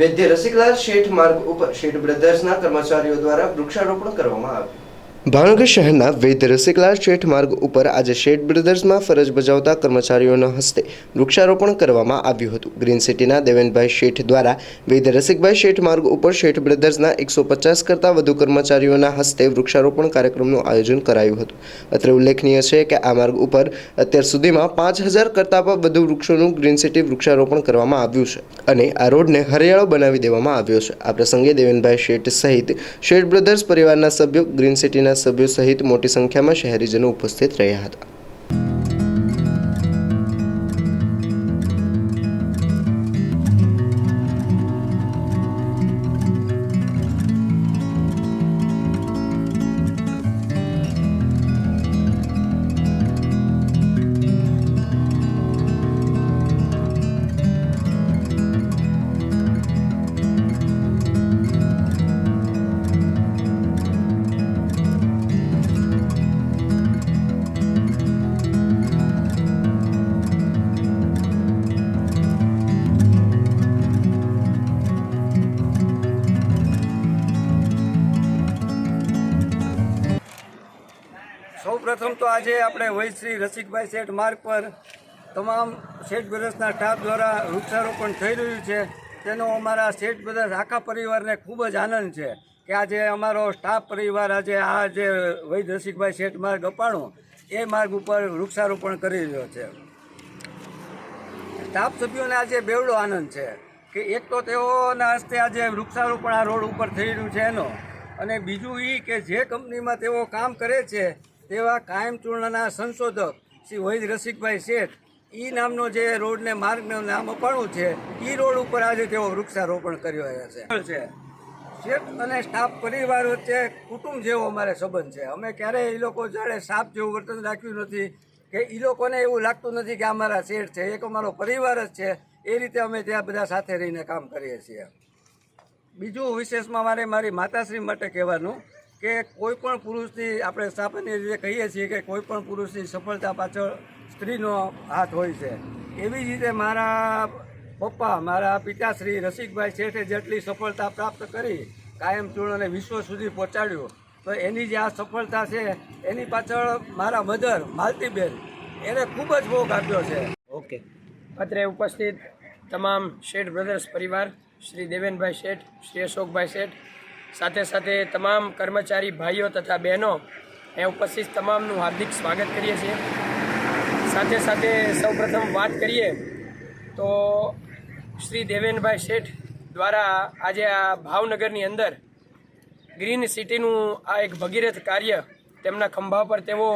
વૈદ્ય રસિકલાલ શેઠ માર્ગ ઉપર શેઠ બ્રધર્સના કર્મચારીઓ દ્વારા વૃક્ષારોપણ કરવામાં આવ્યું. ભાવનગર શહેરના વૈદ્ય રસિકલાલ શેઠ માર્ગ ઉપર આજે શેઠ બ્રધર્સમાં ફરજ બજાવતા કર્મચારીઓના હસ્તે વૃક્ષારોપણ કરવામાં આવ્યું હતું. ગ્રીન સિટીના દેવેનભાઈ શેઠ દ્વારા વૈદ્ય રસિકભાઈ શેઠ માર્ગ ઉપર શેઠ બ્રધર્સના એકસો પચાસ કરતાં વધુ કર્મચારીઓના હસ્તે વૃક્ષારોપણ કાર્યક્રમનું આયોજન કરાયું હતું. અત્રે ઉલ્લેખનીય છે કે આ માર્ગ ઉપર અત્યાર સુધીમાં પાંચ હજાર કરતાં પણ વધુ વૃક્ષોનું ગ્રીન સિટી વૃક્ષારોપણ કરવામાં આવ્યું છે અને આ રોડને હરિયાળો બનાવી દેવામાં આવ્યો છે. આ પ્રસંગે દેવેનભાઈ શેઠ સહિત શેઠ બ્રધર્સ પરિવારના સભ્યો ગ્રીન સિટીના સભ્યો સહિત મોટી સંખ્યામાં શહેરીજનો ઉપસ્થિત રહ્યા હતા. સૌ પ્રથમ તો આજે આપણે વૈદ શ્રી રસિકભાઈ શેઠ માર્ગ પર તમામ શેઠ બ્રદર્સના સ્ટાફ દ્વારા વૃક્ષારોપણ થઈ રહ્યું છે. તેનો અમારા શેઠ બ્રદર્સ આખા પરિવારને ખૂબ જ આનંદ છે કે આજે અમારો સ્ટાફ પરિવાર આજે આ જે વૈદ રસિકભાઈ શેઠ માર્ગ અપાણો, એ માર્ગ ઉપર વૃક્ષારોપણ કરી રહ્યો છે. સ્ટાફ સભ્યોને આજે બેવડો આનંદ છે કે એક તો તેઓના હસ્તે આજે વૃક્ષારોપણ આ રોડ ઉપર થઈ રહ્યું છે એનો. અને બીજું એ કે જે કંપનીમાં તેઓ કામ કરે છે તેવા કાયમચૂર્ણના સંશોધક શ્રી વૈદ રસિકભાઈ શેઠ. એ નામનો જે રોડને માર્ગનું નામ અપાણું છે એ રોડ ઉપર આજે તેઓ વૃક્ષારોપણ કર્યો રહ્યા છે. શેઠ અને સ્ટાફ પરિવાર વચ્ચે કુટુંબ જેવો અમારે સંબંધ છે. અમે ક્યારેય એ લોકો જાણે સાપ જેવું વર્તન રાખ્યું નથી કે એ લોકોને એવું લાગતું નથી કે અમારા શેઠ છે. એક અમારો પરિવાર જ છે. એ રીતે અમે ત્યાં બધા સાથે રહીને કામ કરીએ છીએ. બીજું વિશેષમાં મારે મારી માતાશ્રી માટે કહેવાનું કે કોઈ પણ પુરુષની આપણે સામાન્ય રીતે કહીએ છીએ કે કોઈ પણ પુરુષની સફળતા પાછળ સ્ત્રીનો હાથ હોય છે. એવી જ રીતે મારા પપ્પા, મારા પિતાશ્રી રસિકભાઈ શેઠે જેટલી સફળતા પ્રાપ્ત કરી, કાયમ ચૂર્ણને વિશ્વ સુધી પહોંચાડ્યું, તો એની જે આ સફળતા છે, એની પાછળ મારા મધર, માલતીબેન, એને ખૂબ જ ભોગ આપ્યો છે. ઓકે. અત્રે ઉપસ્થિત તમામ શેઠ બ્રધર્સ પરિવાર, શ્રી દેવેનભાઈ શેઠ, શ્રી અશોકભાઈ શેઠ સાથે સાથે તમામ કર્મચારી ભાઈઓ તથા બહેનો એ ઉપસ્થિત તમામનું હાર્દિક સ્વાગત કરીએ છીએ. સાથે સાથે સૌપ્રથમ વાત કરીએ તો શ્રી દેવેનભાઈ શેઠ દ્વારા આજે આ ભાવનગરની અંદર ગ્રીન સિટીનું આ એક ભગીરથ કાર્ય તેમના ખંભા પર તેઓ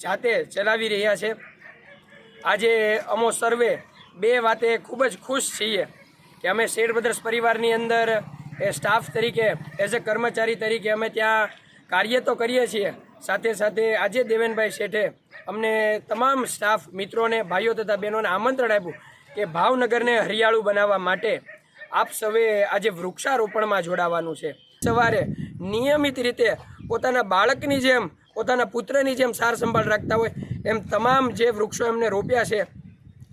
જાતે ચલાવી રહ્યા છે. આજે અમો સર્વે બે વાતે ખૂબ જ ખુશ છીએ કે અમે શેઠ બ્રધર્સ પરિવારની અંદર એ સ્ટાફ તરીકે એઝ અ કર્મચારી તરીકે અમે ત્યાં કાર્ય તો કરીએ છીએ. સાથે સાથે આજે દેવેનભાઈ શેઠે અમને તમામ સ્ટાફ મિત્રોને, ભાઈઓ તથા બહેનોને આમંત્રણ આપ્યું કે ભાવનગરને હરિયાળું બનાવવા માટે આપ સૌએ આજે વૃક્ષારોપણમાં જોડાવાનું છે. સવારે નિયમિત રીતે પોતાના બાળકની જેમ, પોતાના પુત્રની જેમ સાર સંભાળ રાખતા હોય એમ તમામ જે વૃક્ષો એમને રોપ્યા છે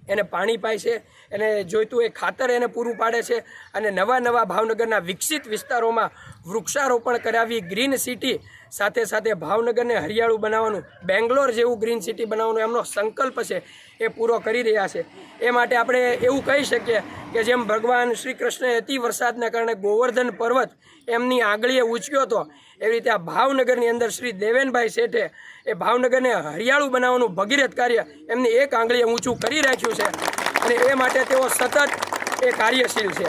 એને પાણી પાય છે, એને જોઈતું એ ખાતર એને પૂરું પાડે છે અને નવા નવા ભાવનગરના વિકસિત વિસ્તારોમાં વૃક્ષારોપણ કરાવી ગ્રીન સિટી સાથે સાથે ભાવનગરને હરિયાળું બનાવવાનું, બેંગ્લોર જેવું ગ્રીન સિટી બનાવવાનું એમનો સંકલ્પ છે, એ પૂરો કરી રહ્યા છે. એ માટે આપણે એવું કહી શકીએ કે જેમ ભગવાન શ્રી કૃષ્ણે અતિ વરસાદના કારણે ગોવર્ધન પર્વત એમની આંગળીએ ઉંચક્યો હતો એવી રીતે આ ભાવનગરની અંદર શ્રી દેવેનભાઈ શેઠે એ ભાવનગરને હરિયાળું બનાવવાનું ભગીરથ કાર્ય એમની એક આંગળીએ ઊંચું કરી રાખ્યું છે. અને એ માટે તેઓ સતત એ કાર્યશીલ છે.